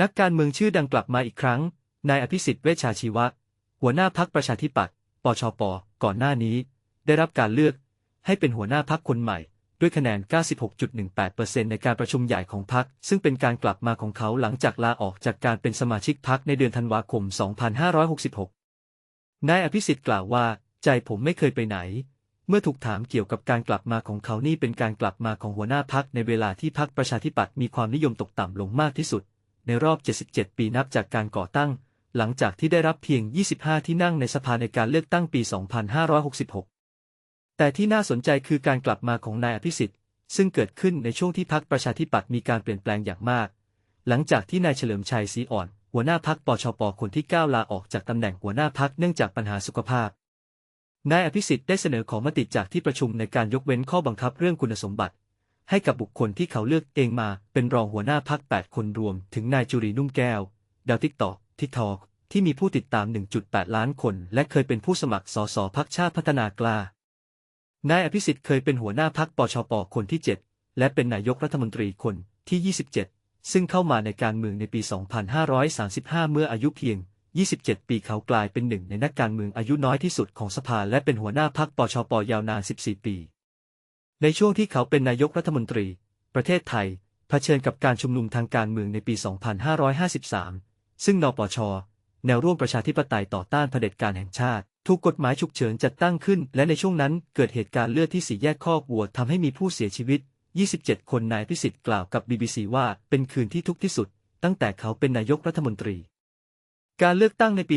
นักการเมืองชื่อดังกลับมาอีกครั้ง นายอภิสิทธิ์เวชชาชีวะ หัวหน้าพักประชาธิปัตย์ ปชป ก่อนหน้านี้ ได้รับการเลือกให้เป็นหัวหน้าพักคนใหม่ ด้วยคะแนน 96.18%ในการประชุมใหญ่ของพัก ซึ่งเป็นการกลับมาของเขาหลังจากลาออกจากการเป็นสมาชิกพักในเดือนธันวาคม 2566 นายอภิสิทธิ์กล่าวว่า ใจผมไม่เคยไปไหน เมื่อถูกถามเกี่ยวกับการกลับมาของเขานี่เป็นการกลับมาของหัวหน้าพักในเวลาที่พักประชาธิปัตย์มีความนิยมตกต่ำลงมากที่สุด ในรอบ 77 ปีนับจากการก่อตั้ง หลังจากที่ได้รับเพียง 25 ที่นั่งในสภาในการเลือกตั้งปี 2566 แต่ที่น่าสนใจคือการกลับมาของนายอภิสิทธิ์ ซึ่งเกิดขึ้นในช่วงที่พักประชาธิปัตย์มีการเปลี่ยนแปลงอย่างมาก หลังจากที่นายเฉลิมชัยศรีอ่อน หัวหน้าพักปชปคนที่ 9 ลาออกจากตำแหน่งหัวหน้าพักเนื่องจากปัญหาสุขภาพนายอภิสิทธิ์ได้เสนอขอมติจากที่ประชุมในการยกเว้นข้อบังคับเรื่องคุณสมบัติ ให้กับบุคคลที่เขาเลือกเองมาเป็นรองหัวหน้าพัก8 คนรวมถึงนายจุรีนุ่มแก้ว ดาวทิกตอกทิกทอกที่มีผู้ติดตาม 1.8 ล้านคน และเคยเป็นผู้สมัครสสพักชาติพัฒนากล้านายอภิสิทธิ์เคยเป็นหัวหน้าพักปชปคนที่ 7 และเป็นนายกรัฐมนตรีคนที่ 27 ซึ่งเข้ามาในการเมืองในปี 2535 เมื่ออายุเพียง 27 ปีเขากลายเป็นหนึ่งในนักการเมืองอายุน้อยที่สุดของสภาและเป็นหัวหน้าพักปชปยาวนาน 14 ปี ในช่วงที่เขาเป็นนายกรัฐมนตรี ประเทศไทยเผชิญกับการชุมนุมทางการเมืองในปี 2553 ซึ่งนปช แนวร่วมประชาธิปไตยต่อต้านเผด็จการแห่งชาติ ถูกกฎหมายฉุกเฉินจัดตั้งขึ้น และในช่วงนั้นเกิดเหตุการณ์เลือดที่สีแยกคอกวัวทำให้มีผู้เสียชีวิต 27 คนนายพิสิทธิ์กล่าวกับ BBC ว่าเป็นคืนที่ทุกข์ที่สุด ตั้งแต่เขาเป็นนายกรัฐมนตรี การเลือกตั้งในปี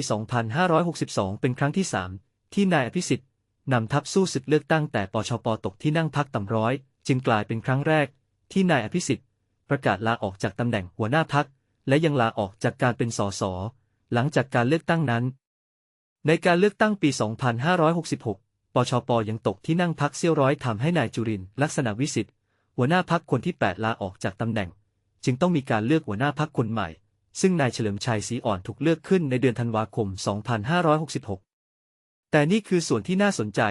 2562 เป็นครั้งที่ 3 ที่นายอภิสิทธิ์ นำทัพสู้ศึกเลือกตั้งแต่ปชปตกที่นั่งพักต่ำร้อย จึงกลายเป็นครั้งแรก ที่นายอภิสิทธิ์ ประกาศลาออกจากตำแหน่งหัวหน้าพัก และยังลาออกจากการเป็นสสหลังจากการเลือกตั้งนั้น ในการเลือกตั้งปี 2566 ปชปยังตกที่นั่งพักเซี่ยวร้อยทำให้นายจุรินลักษณะวิสิทธิ์หัวหน้าพักคนที่ 8 ลาออกจากตำแหน่ง จึงต้องมีการเลือกหัวหน้าพักคนใหม่ ซึ่งนายเฉลิมชัยศรีอ่อนถูกเลือกขึ้นในเดือนธันวาคม 2566 แต่นี่คือส่วนที่น่าสนใจ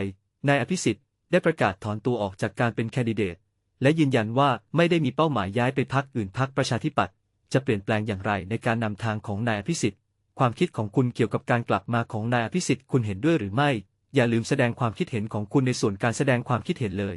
นายอภิสิทธิ์ได้ประกาศถอนตัวออกจากการเป็นแคนดิเดต และยืนยันว่าไม่ได้มีเป้าหมายย้ายไปพักอื่นพักประชาธิปัตย์จะเปลี่ยนแปลงอย่างไรในการนำทางของนายอภิสิทธิ์ ความคิดของคุณเกี่ยวกับการกลับมาของนายอภิสิทธิ์คุณเห็นด้วยหรือไม่ อย่าลืมแสดงความคิดเห็นของคุณในส่วนการแสดงความคิดเห็นเลย